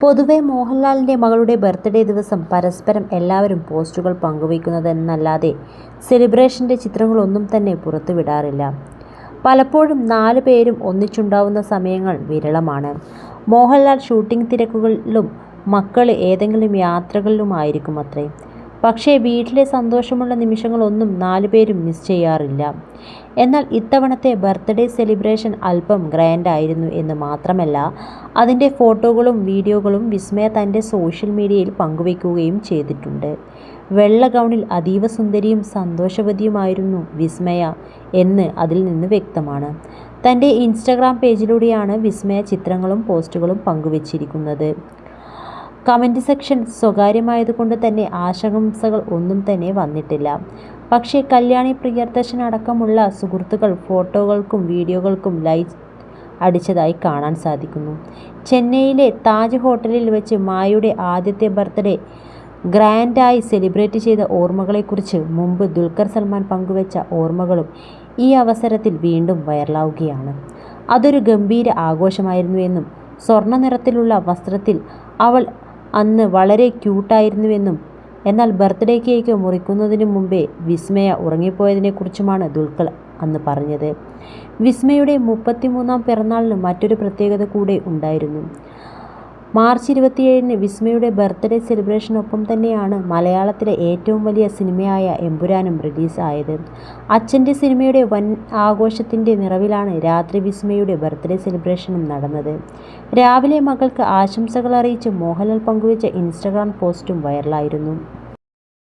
പൊതുവെ മോഹൻലാലിന്റെ മകളുടെ ബർത്ത്ഡേ ദിവസം പരസ്പരം എല്ലാവരും പോസ്റ്റുകൾ പങ്കുവയ്ക്കുന്നതെന്നല്ലാതെ സെലിബ്രേഷന്റെ ചിത്രങ്ങളൊന്നും തന്നെ പുറത്തുവിടാറില്ല. പലപ്പോഴും നാല് പേരും ഒന്നിച്ചുണ്ടാവുന്ന സമയങ്ങൾ വിരളമാണ്. മോഹൻലാൽ ഷൂട്ടിംഗ് തിരക്കുകളിലും മക്കൾ ഏതെങ്കിലും യാത്രകളിലുമായിരിക്കും യാത്രകളിലുമായിരിക്കുമത്രേ പക്ഷേ വീട്ടിലെ സന്തോഷമുള്ള നിമിഷങ്ങളൊന്നും നാലുപേരും മിസ് ചെയ്യാറില്ല. എന്നാൽ ഇത്തവണത്തെ ബർത്ത്ഡേ സെലിബ്രേഷൻ അല്പം ഗ്രാൻഡായിരുന്നു എന്ന് മാത്രമല്ല അതിന്റെ ഫോട്ടോകളും വീഡിയോകളും വിസ്മയ തന്റെ സോഷ്യൽ മീഡിയയിൽ പങ്കുവയ്ക്കുകയും ചെയ്തിട്ടുണ്ട്. വെള്ള ഗൗണിൽ അതീവ സുന്ദരിയും സന്തോഷവതിയുമായിരുന്നു വിസ്മയ എന്ന് അതിൽ നിന്ന് വ്യക്തമാണ്. തന്റെ ഇൻസ്റ്റഗ്രാം പേജിലൂടെയാണ് വിസ്മയ ചിത്രങ്ങളും പോസ്റ്റുകളും പങ്കുവച്ചിരിക്കുന്നത്. കമന്റ് സെക്ഷൻ സ്വകാര്യമായതുകൊണ്ട് തന്നെ ആശംസകൾ ഒന്നും തന്നെ വന്നിട്ടില്ല. പക്ഷേ കല്യാണി പ്രിയദർശൻ അടക്കമുള്ള സുഹൃത്തുക്കൾ ഫോട്ടോകൾക്കും വീഡിയോകൾക്കും ലൈക്ക് അടിച്ചതായി കാണാൻ സാധിക്കുന്നു. ചെന്നൈയിലെ താജ് ഹോട്ടലിൽ വെച്ച് മായയുടെ ആദ്യത്തെ ബർത്ത്ഡേ ഗ്രാൻഡായി സെലിബ്രേറ്റ് ചെയ്ത ഓർമ്മകളെക്കുറിച്ച് മുമ്പ് ദുൽഖർ സൽമാൻ പങ്കുവച്ച ഓർമ്മകളും ഈ അവസരത്തിൽ വീണ്ടും വൈറലാവുകയാണ്. അതൊരു ഗംഭീര ആഘോഷമായിരുന്നുവെന്നും സ്വർണ നിറത്തിലുള്ള വസ്ത്രത്തിൽ അവൾ അന്ന് വളരെ ക്യൂട്ടായിരുന്നുവെന്നും എന്നാൽ ബർത്ത്ഡേ കേക്ക് മുറിക്കുന്നതിന് മുമ്പേ വിസ്മയ ഉറങ്ങിപ്പോയതിനെക്കുറിച്ചുമാണ് ദുൽഖർ അന്ന് പറഞ്ഞത്. വിസ്മയുടെ മുപ്പത്തിമൂന്നാം പിറന്നാളിന് മറ്റൊരു പ്രത്യേകത കൂടെ ഉണ്ടായിരുന്നു. മാർച്ച് ഇരുപത്തിയേഴിന് വിസ്മയുടെ ബർത്ത്ഡേ സെലിബ്രേഷനൊപ്പം തന്നെയാണ് മലയാളത്തിലെ ഏറ്റവും വലിയ സിനിമയായ എമ്പുരാനും റിലീസായത്. അച്ഛന്റെ സിനിമയുടെ വൻ ആഘോഷത്തിന്റെ നിറവിലാണ് രാത്രി വിസ്മയുടെ ബർത്ത്ഡേ സെലിബ്രേഷനും നടന്നത്. രാവിലെ മകൾക്ക് ആശംസകൾ അറിയിച്ച് മോഹൻലാൽ പങ്കുവച്ച ഇൻസ്റ്റഗ്രാം പോസ്റ്റും വൈറലായിരുന്നു.